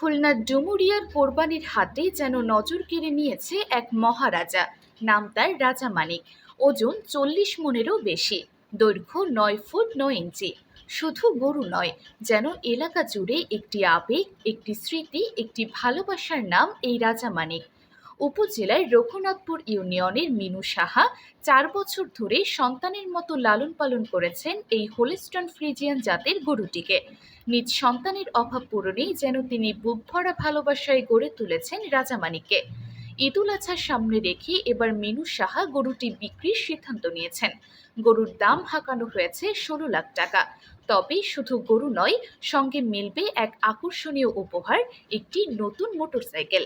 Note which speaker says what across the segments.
Speaker 1: খুলনার ডুমুরিয়ার কোরবানির হাতে যেন নজর কেড়ে নিয়েছে এক মহারাজা। নাম তার রাজা মানিক। ওজন চল্লিশ মনেরও বেশি। দৈর্ঘ্য নয় ফুট নয় ইঞ্চি। শুধু গরু নয়, যেন এলাকা জুড়ে একটি আবেগ, একটি স্মৃতি, একটি ভালোবাসার নাম এই রাজা মানিক। উপজেলার রঘুনাথপুর ইউনিয়নের মিনু সাহা চার বছর ধরে সন্তানের মতো লালন পালন করেছেন এই হোলিস্টন ফ্রিজিয়ান জাতের গরুটিকে। নিজ সন্তানের অভাব পূরণেই যেন তিনি বুক ভরা ভালোবাসায় গড়ে তুলেছেন রাজামানিককে ঈদুল আজহার সামনে রেখে এবার মিনু সাহা গরুটি বিক্রির সিদ্ধান্ত নিয়েছেন। গরুর দাম হাঁকানো হয়েছে ষোলো লাখ টাকা। তবে শুধু গরু নয়, সঙ্গে মিলবে এক আকর্ষণীয় উপহার, একটি নতুন মোটরসাইকেল।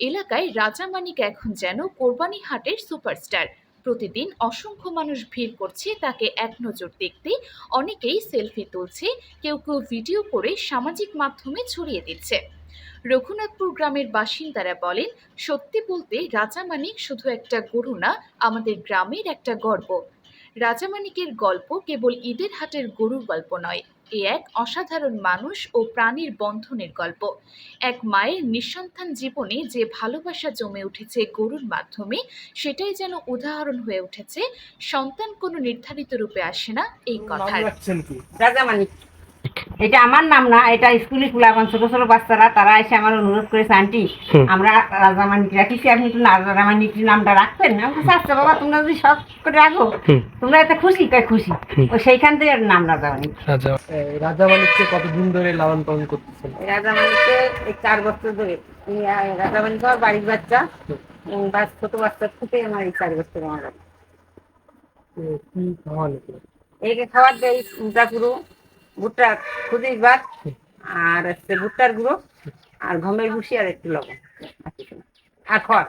Speaker 1: এলাকায় রাজামানিক এখন যেন কোরবানি হাটের সুপারস্টার। প্রতিদিন অসংখ্য মানুষ ভিড় করছে তাকে এক নজর দেখতে। অনেকেই সেলফি তুলছে, কেউ কেউ ভিডিও করে সামাজিক মাধ্যমে ছড়িয়ে দিচ্ছে। রঘুনাথপুর গ্রামের বাসিন্দারা বলেন সত্যি বলতে রাজামানিক শুধু একটা গরু না আমাদের গ্রামের একটা গর্ব। রাজামানিকের গল্প কেবল ঈদের হাটের গরুর গল্প নয় এ এক অসাধারণ মানুষ ও প্রাণীর বন্ধনের গল্প। এক মায়ের নিঃসন্তান জীবনে যে ভালোবাসা জমে উঠেছে গরুর মাধ্যমে সেটাই যেন উদাহরণ হয়ে উঠেছে সন্তান কোনো নির্ধারিত রূপে আসে না এই
Speaker 2: নাম
Speaker 1: কথার
Speaker 2: রাখছেন কি?
Speaker 3: রাজামানিক এটা আমার নাম না এটা স্কুলে ফুলাবান ছোট ছোট বাচ্চারা তারা এসে আমার অনুরোধ করেছে আন্টি আমরা রাজামানিক রাখিছি আপনি একটু না- রাজামানিক নামটা রাখবেন? আমি বলছি, আচ্ছা বাবা তোমরা যদি শখ করে রাখো তোমরা এত খুশি? তাই খুশি? ও সেইখান থেকে নাম রাজামানিক।
Speaker 2: রাজা রাজা মানিককে কতদিন ধরে লালন পালন করতেছেন?
Speaker 3: এই রাজামানিককে এই চার বছর ধরে। এই রাজামানিক আমার বাড়ির বাচ্চা। বাস ছোট বাচ্চা থেকে আমার এই চার বছর আমার একে খাবার দেয় গুঁড়ো ভুট্টা খুদির ভাত আর হচ্ছে ভুট্টার গুঁড়ো আর গমের ভুসি আর একটু লবণ। আর। খড়।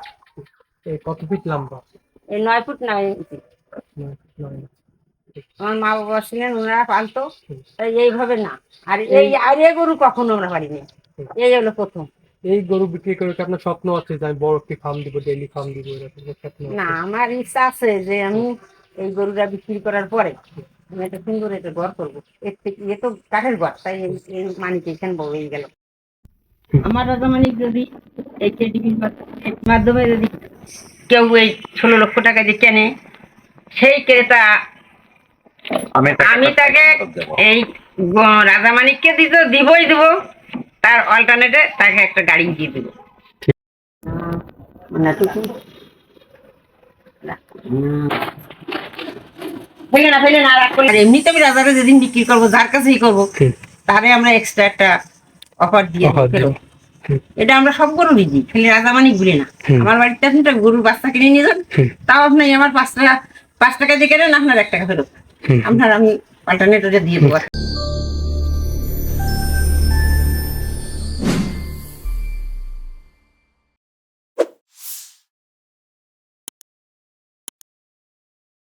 Speaker 2: কত ফিট লম্বা?
Speaker 3: এই নয় ফুট নয় ইঞ্চি। আমার মা বাবা ছিলেন ওনারা পালতো। এইভাবে না। আর এই আর এই গরু কখনো আমরা পারিনি এই হলো প্রথম।
Speaker 2: এই গরু বিক্রি করে আপনার স্বপ্ন আছে যে আমি বড় একটি ফার্ম দিব ডেইলি ফার্ম দিব এরকম স্বপ্ন
Speaker 3: না আমার ইচ্ছা আছে যে আমি এই গরুটা বিক্রি করার পরে আমি একটা সুন্দর একটা ঘর করব। এর থেকে এ তো কাঠের ঘর তাই এই- মানিক এখানে হয়ে গেল। আমার রাজা মানিক যদি এই মাধ্যমে যদি কেউ এই ষোলো লক্ষ টাকা দিয়ে কেনে সেই ক্রেতা আমি তাকে এই রাজামানিককে দিত দিবই দিব। তার অল্টারনেটে তাকে একটা গাড়ি দিয়ে দিব। না ফেলে না ফেলে না রাগ এমনিতে আমি রাজারে যেদিন বিক্রি করব যার কাছেই করব তারে আমরা এক্সট্রা একটা অফার দিয়ে দিই।
Speaker 2: দিই। হুম।
Speaker 3: এটা আমরা সব গরু বিজি খালি মানে বলি না। আমার বাড়িতে আপনি একটা গরুর বাচ্চা কিনে নিয়ে যান। তাও আপনি আমার পাঁচ টাকা পাঁচ টাকা দিয়ে কেনেন আপনার এক টাকা ফেরত। আপনার আমি অল্টারনেটরে দিয়ে দেবো।